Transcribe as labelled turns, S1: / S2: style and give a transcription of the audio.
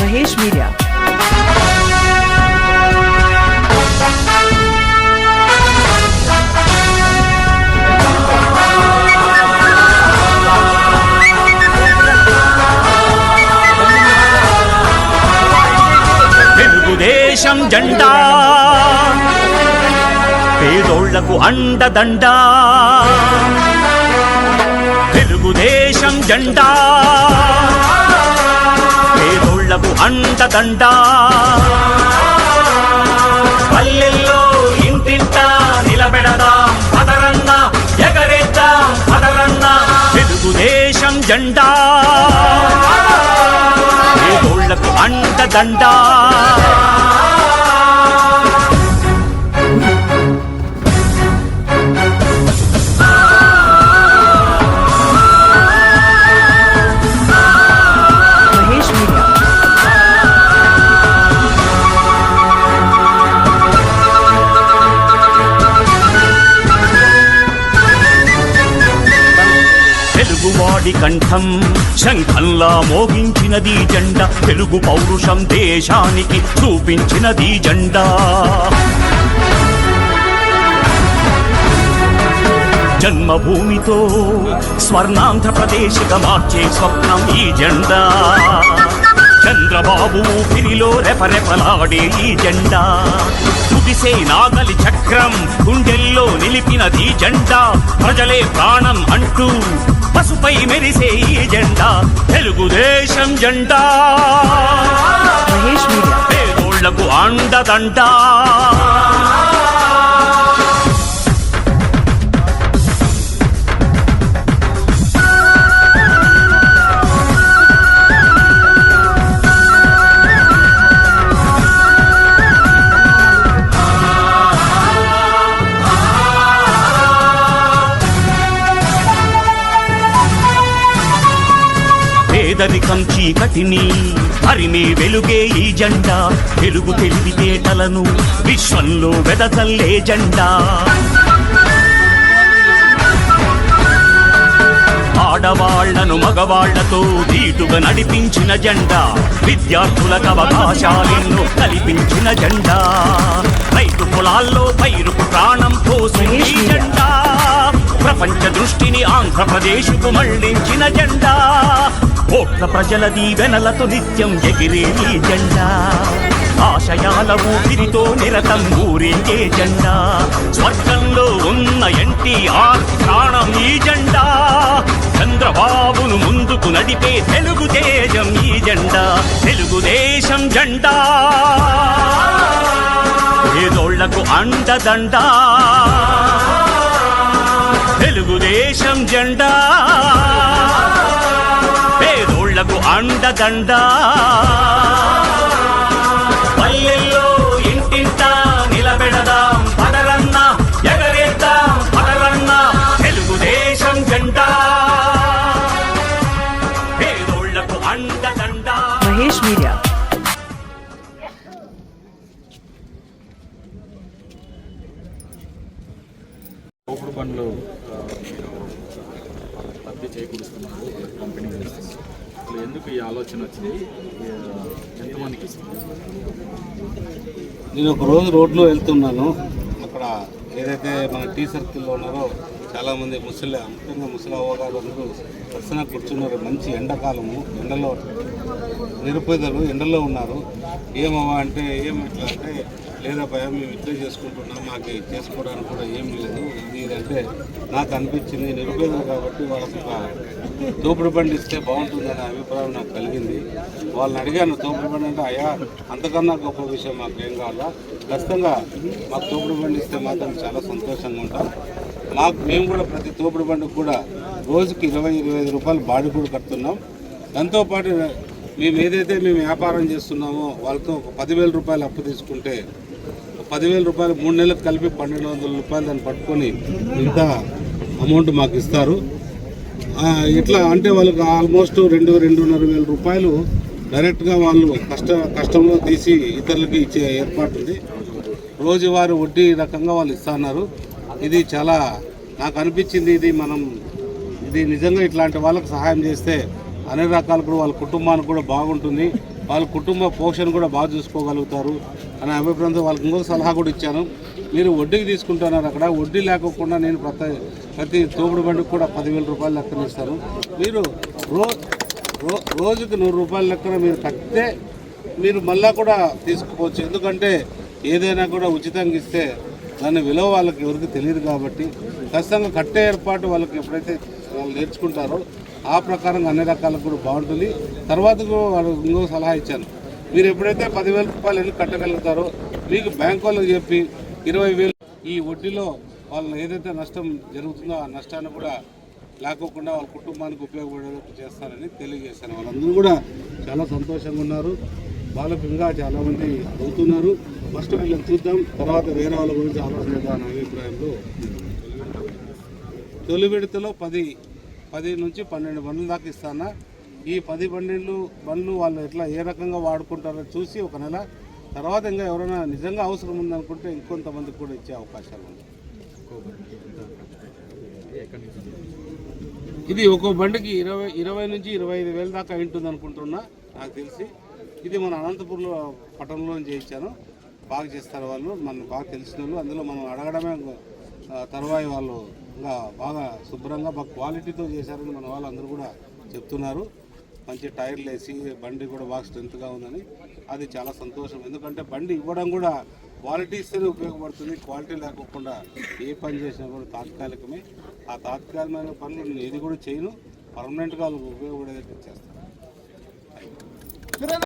S1: Mahesh media
S2: దేశం జెండా. పేదోళ్ళకు అండదండ తెలుగుదేశం జెండా. పేదోళ్ళకు అండదండ పల్లెల్లో ఇంటింట నిలబెడదాం అదరన్న ఎగరేద్దాం అదరన్న తెలుగుదేశం జెండా పేదోళ్ళకు అండదండ అది కంఠం శంఖంలా మోగించినది జెండా. తెలుగు పౌరుషం దేశానికి చూపించినది జెండా. జన్మభూమితో స్వర్ణాంధ్రప్రదేశ్గా మార్చే స్వప్నం ఈ జెండా. చంద్రబాబు ఊపిరిలో రెపరెపలాడే ఈ జెండా. కుదిసే నాగలి చక్రం గుండెల్లో నిలిపినది జెండా. ప్రజలే ప్రాణం అంటూ పసుపై మెరిసే ఈ జెండా. తెలుగుదేశం జెండా. పేదోళ్ళకు అండదండా పేదరికం చీకటిని హరిమే వెలుగే ఈ జెండా. వెలుగు తెలివితేటలను విశ్వంలో వెదతల్లే జెండా. ఆడవాళ్ళను మగవాళ్ళతో ధీటుగా నడిపించిన జెండా. విద్యార్థులకు అవకాశాలను కల్పించిన జెండా. రైతు పొలాల్లో పైరుకు ప్రాణం పోసిన ఈ జెండా. ప్రపంచ దృష్టిని ఆంధ్రప్రదేశ్కు మళ్ళించిన జెండా. కోట్ల ప్రజల దీవెనలతో నిత్యం ఎగిరే జెండా. ఆశయాల ఊపిరితో నిరతం ఊరించే జెండా. స్వర్గంలో ఉన్న ఎన్టీఆర్ ప్రాణం ఈ జెండా. చంద్రబాబును ముందుకు నడిపే తెలుగు తేజం ఈ జెండా. తెలుగుదేశం జెండా. పేదోళ్ళకు అండదండా. తెలుగుదేశం జెండా. అండదండా పల్లెల్లో ఇంటింట నిలబెడదాం పదరన్న ఎగరేద్దాం పదరన్న తెలుగుదేశం జెండా. పేదోళ్ళకు అండదండా
S1: మహేష్ మీడియా.
S3: మీరు చేకూరుస్తున్నారు అసలు ఎందుకు ఈ ఆలోచన వచ్చింది? ఎంతమందికి?
S4: నేను ఒక రోజు రోడ్లో వెళ్తున్నాను. అక్కడ ఏదైతే మన టీ సర్కిల్లో ఉన్నారో చాలామంది ముసలి ముఖ్యంగా ముసలి అవగాహన అందరూ దర్శన కూర్చున్నారు. మంచి ఎండాకాలము ఎండలో నిరుపేదలు ఎండలో ఉన్నారు. ఏమవా అంటే ఏమి ఇట్లా అంటే లేదా భయం మేము ఇట్లే చేసుకుంటున్నాం మాకు చేసుకోవడానికి కూడా ఏం లేదు. ఇది నాకు అనిపించింది నిరుపేదలు కాబట్టి వాళ్ళకి ఒక తోపుడు బండి ఇస్తే బాగుంటుందనే అభిప్రాయం నాకు కలిగింది. వాళ్ళని అడిగాను తోపుడు బండి అంటే అయ్యా అంతకన్నా గొప్ప విషయం మాకు ఏం కావాలా ఖచ్చితంగా మాకు తోపుడు బండి ఇస్తే మాత్రం చాలా సంతోషంగా ఉంటాం. మాకు మేము కూడా ప్రతి తోపుడు బండికి కూడా రోజుకి ఇరవై ఇరవై ఐదు రూపాయలు బాడీ కూడా కడుతున్నాం. దాంతోపాటు మేము ఏదైతే మేము వ్యాపారం చేస్తున్నామో వాళ్ళతో ఒక పదివేల రూపాయలు అప్పు తీసుకుంటే పదివేల రూపాయలు మూడు నెలలకు కలిపి పన్నెండు వందల రూపాయలు దాన్ని పట్టుకొని మిగతా అమౌంట్ మాకు ఇస్తారు. ఎట్లా ఇట్లా అంటే వాళ్ళకి ఆల్మోస్ట్ రెండు రెండున్నర వేల రూపాయలు డైరెక్ట్గా వాళ్ళు కష్ట కష్టంలో తీసి ఇతరులకి ఇచ్చే ఏర్పాటు ఉంది. రోజువారి వడ్డీ రకంగా వాళ్ళు ఇస్తున్నారు ఇది చాలా నాకు అనిపించింది ఇది మనం ఇది నిజంగా ఇట్లాంటి వాళ్ళకి సహాయం చేస్తే అన్ని రకాలు కూడా వాళ్ళ కుటుంబానికి కూడా బాగుంటుంది. వాళ్ళ కుటుంబ పోషణ కూడా బాగా చూసుకోగలుగుతారు. అనే అభిప్రాయంతో వాళ్ళకి ఇంకొక సలహా కూడా ఇచ్చాను. మీరు వడ్డీకి తీసుకుంటున్నారు అక్కడ వడ్డీ లేకోకుండా నేను ప్రతి ప్రతి తోపుడు బండికి కూడా పదివేల రూపాయలు లెక్కన ఇస్తాను. మీరు రో రోజుకి నూరు రూపాయల లెక్కన మీరు కట్టితే మీరు మళ్ళా కూడా తీసుకుపోవచ్చు. ఎందుకంటే ఏదైనా కూడా ఉచితంగా ఇస్తే దాని విలువ వాళ్ళకి ఎవరికి తెలియదు కాబట్టి ఖచ్చితంగా కట్టే ఏర్పాటు వాళ్ళకి ఎప్పుడైతే వాళ్ళు నేర్చుకుంటారో ఆ ప్రకారంగా అన్ని రకాలకు కూడా బాగుంటుంది. తర్వాత కూడా వాళ్ళకి ఇంకో సలహా ఇచ్చాను. మీరు ఎప్పుడైతే పదివేల రూపాయలు వెళ్ళి కట్టగలుగుతారో మీకు బ్యాంక్ వాళ్ళకి చెప్పి ఇరవై వేలు ఈ వడ్డీలో వాళ్ళు ఏదైతే నష్టం జరుగుతుందో ఆ నష్టాన్ని కూడా లేకోకుండా వాళ్ళ కుటుంబానికి ఉపయోగపడేటట్టు చేస్తారని తెలియజేశాను వాళ్ళందరూ కూడా చాలా సంతోషంగా ఉన్నారు. వాళ్ళకు ఇంకా చాలామంది అవుతున్నారు. ఫస్ట్ వీళ్ళని చూద్దాం. తర్వాత వేరే వాళ్ళ గురించి ఆలోచిద్దాం అభిప్రాయంలో తొలి విడతలో పది పది నుంచి పన్నెండు వందల దాకా ఇస్తానా? ఈ పది బండిలు బండ్లు వాళ్ళు ఎట్లా ఏ రకంగా వాడుకుంటారో చూసి ఒక నెల తర్వాత ఇంకా ఎవరైనా నిజంగా అవసరం ఉందనుకుంటే ఇంకొంతమందికి కూడా ఇచ్చే అవకాశాలు ఉన్నాయి. ఇది ఒక్కో బండికి ఇరవై ఇరవై నుంచి ఇరవై ఐదు వేల దాకా ఉంటుంది అనుకుంటున్నా నాకు తెలిసి. ఇది మన అనంతపూర్లో పట్టణంలో చేయించాను. బాగా చేస్తారు వాళ్ళు మన బాగా తెలిసిన వాళ్ళు. అందులో మనం అడగడమే తర్వాయి వాళ్ళు. ఇంకా బాగా శుభ్రంగా బాగా క్వాలిటీతో చేశారని మన వాళ్ళు అందరూ కూడా చెప్తున్నారు. మంచి టైర్లు వేసి బండి కూడా బాగా స్ట్రెంత్గా ఉందని అది చాలా సంతోషం. ఎందుకంటే బండి ఇవ్వడం కూడా క్వాలిటీ ఇస్తేనే ఉపయోగపడుతుంది. క్వాలిటీ లేకోకుండా ఏ పని చేసినా కూడా తాత్కాలికమే. ఆ తాత్కాలికమైన పనులు నేను ఏది కూడా చేయను. పర్మనెంట్గా వాళ్ళకి ఉపయోగపడేది చేస్తాను.